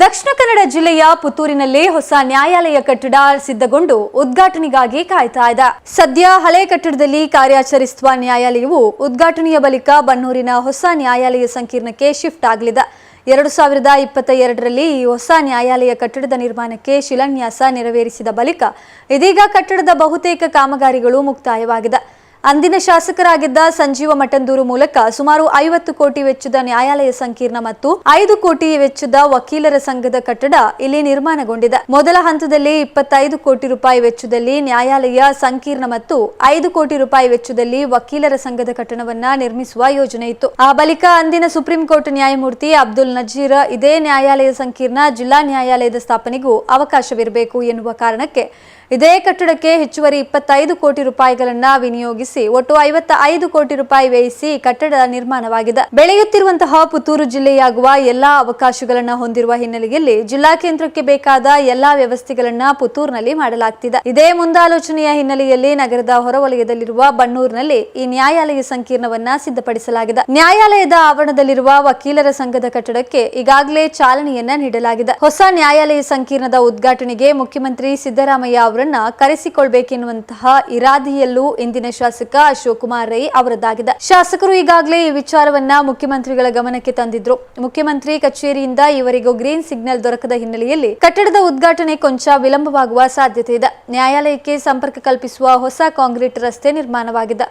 ದಕ್ಷಿಣ ಕನ್ನಡ ಜಿಲ್ಲೆಯ ಪುತ್ತೂರಿನಲ್ಲಿ ಹೊಸ ನ್ಯಾಯಾಲಯ ಕಟ್ಟಡ ಸಿದ್ಧಗೊಂಡು ಉದ್ಘಾಟನೆಗಾಗಿ ಕಾಯ್ತಾ ಇದೆ. ಸದ್ಯ ಹಳೆ ಕಟ್ಟಡದಲ್ಲಿ ಕಾರ್ಯಾಚರಿಸುವ ನ್ಯಾಯಾಲಯವು ಉದ್ಘಾಟನೆಯ ಬಳಿಕ ಬನ್ನೂರಿನ ಹೊಸ ನ್ಯಾಯಾಲಯ ಸಂಕೀರ್ಣಕ್ಕೆ ಶಿಫ್ಟ್ ಆಗಲಿದೆ. ಎರಡು ಸಾವಿರದ ಇಪ್ಪತ್ತ ಎರಡರಲ್ಲಿ ಈ ಹೊಸ ನ್ಯಾಯಾಲಯ ಕಟ್ಟಡದ ನಿರ್ಮಾಣಕ್ಕೆ ಶಿಲಾನ್ಯಾಸ ನೆರವೇರಿಸಿದ ಬಳಿಕ ಇದೀಗ ಕಟ್ಟಡದ ಬಹುತೇಕ ಕಾಮಗಾರಿಗಳು ಮುಕ್ತಾಯವಾಗಿದೆ. ಅಂದಿನ ಶಾಸಕರಾಗಿದ್ದ ಸಂಜೀವ ಮಠಂದೂರು ಮೂಲಕ ಸುಮಾರು ಐವತ್ತು ಕೋಟಿ ವೆಚ್ಚದ ನ್ಯಾಯಾಲಯ ಸಂಕೀರ್ಣ ಮತ್ತು ಐದು ಕೋಟಿ ವೆಚ್ಚದ ವಕೀಲರ ಸಂಘದ ಕಟ್ಟಡ ಇಲ್ಲಿ ನಿರ್ಮಾಣಗೊಂಡಿದೆ. ಮೊದಲ ಹಂತದಲ್ಲಿ ಇಪ್ಪತ್ತೈದು ಕೋಟಿ ರೂಪಾಯಿ ವೆಚ್ಚದಲ್ಲಿ ನ್ಯಾಯಾಲಯ ಸಂಕೀರ್ಣ ಮತ್ತು ಐದು ಕೋಟಿ ರೂಪಾಯಿ ವೆಚ್ಚದಲ್ಲಿ ವಕೀಲರ ಸಂಘದ ಕಟ್ಟಡವನ್ನ ನಿರ್ಮಿಸುವ ಯೋಜನೆ ಇತ್ತು. ಆ ಬಳಿಕ ಅಂದಿನ ಸುಪ್ರೀಂ ಕೋರ್ಟ್ ನ್ಯಾಯಮೂರ್ತಿ ಅಬ್ದುಲ್ ನಜೀರ್ ಇದೇ ನ್ಯಾಯಾಲಯ ಸಂಕೀರ್ಣ ಜಿಲ್ಲಾ ನ್ಯಾಯಾಲಯದ ಸ್ಥಾಪನೆಗೂ ಅವಕಾಶವಿರಬೇಕು ಎನ್ನುವ ಕಾರಣಕ್ಕೆ ಇದೇ ಕಟ್ಟಡಕ್ಕೆ ಹೆಚ್ಚುವರಿ ಇಪ್ಪತ್ತೈದು ಕೋಟಿ ರೂಪಾಯಿಗಳನ್ನ ವಿನಿಯೋಗಿಸಿ ಒಟ್ಟು ಐವತ್ತ ಐದು ಕೋಟಿ ರೂಪಾಯಿ ವ್ಯಯಿಸಿ ಕಟ್ಟಡ ನಿರ್ಮಾಣವಾಗಿದೆ. ಬೆಳೆಯುತ್ತಿರುವಂತಹ ಪುತ್ತೂರು ಜಿಲ್ಲೆಯಾಗುವ ಎಲ್ಲಾ ಅವಕಾಶಗಳನ್ನ ಹೊಂದಿರುವ ಹಿನ್ನೆಲೆಯಲ್ಲಿ ಜಿಲ್ಲಾ ಕೇಂದ್ರಕ್ಕೆ ಬೇಕಾದ ಎಲ್ಲಾ ವ್ಯವಸ್ಥೆಗಳನ್ನ ಪುತ್ತೂರಿನಲ್ಲಿ ಮಾಡಲಾಗ್ತಿದೆ. ಇದೇ ಮುಂದಾಲೋಚನೆಯ ಹಿನ್ನೆಲೆಯಲ್ಲಿ ನಗರದ ಹೊರವಲಯದಲ್ಲಿರುವ ಬನ್ನೂರಿನಲ್ಲಿ ಈ ನ್ಯಾಯಾಲಯ ಸಂಕೀರ್ಣವನ್ನ ಸಿದ್ಧಪಡಿಸಲಾಗಿದೆ. ನ್ಯಾಯಾಲಯದ ಆವರಣದಲ್ಲಿರುವ ವಕೀಲರ ಸಂಘದ ಕಟ್ಟಡಕ್ಕೆ ಈಗಾಗಲೇ ಚಾಲನೆಯನ್ನ ನೀಡಲಾಗಿದೆ. ಹೊಸ ನ್ಯಾಯಾಲಯ ಸಂಕೀರ್ಣದ ಉದ್ಘಾಟನೆಗೆ ಮುಖ್ಯಮಂತ್ರಿ ಸಿದ್ದರಾಮಯ್ಯ ಅವರನ್ನ ಕರೆಸಿಕೊಳ್ಬೇಕೆನ್ನುವಂತಹ ಇರಾದಿಯಲ್ಲೂ ಇಂದಿನ ಶಾಸಕ ಅಶೋಕ್ ಕುಮಾರ್ ರೈ ಅವರದ್ದಾಗಿದೆ ಶಾಸಕರು ಈಗಾಗಲೇ ಈ ವಿಚಾರವನ್ನ ಮುಖ್ಯಮಂತ್ರಿಗಳ ಗಮನಕ್ಕೆ ತಂದಿದ್ರು. ಮುಖ್ಯಮಂತ್ರಿ ಕಚೇರಿಯಿಂದ ಇವರಿಗೂ ಗ್ರೀನ್ ಸಿಗ್ನಲ್ ದೊರಕದ ಹಿನ್ನೆಲೆಯಲ್ಲಿ ಕಟ್ಟಡದ ಉದ್ಘಾಟನೆ ಕೊಂಚ ವಿಳಂಬವಾಗುವ ಸಾಧ್ಯತೆ ಇದೆ. ನ್ಯಾಯಾಲಯಕ್ಕೆ ಸಂಪರ್ಕ ಕಲ್ಪಿಸುವ ಹೊಸ ಕಾಂಕ್ರೀಟ್ ರಸ್ತೆ ನಿರ್ಮಾಣವಾಗಿದೆ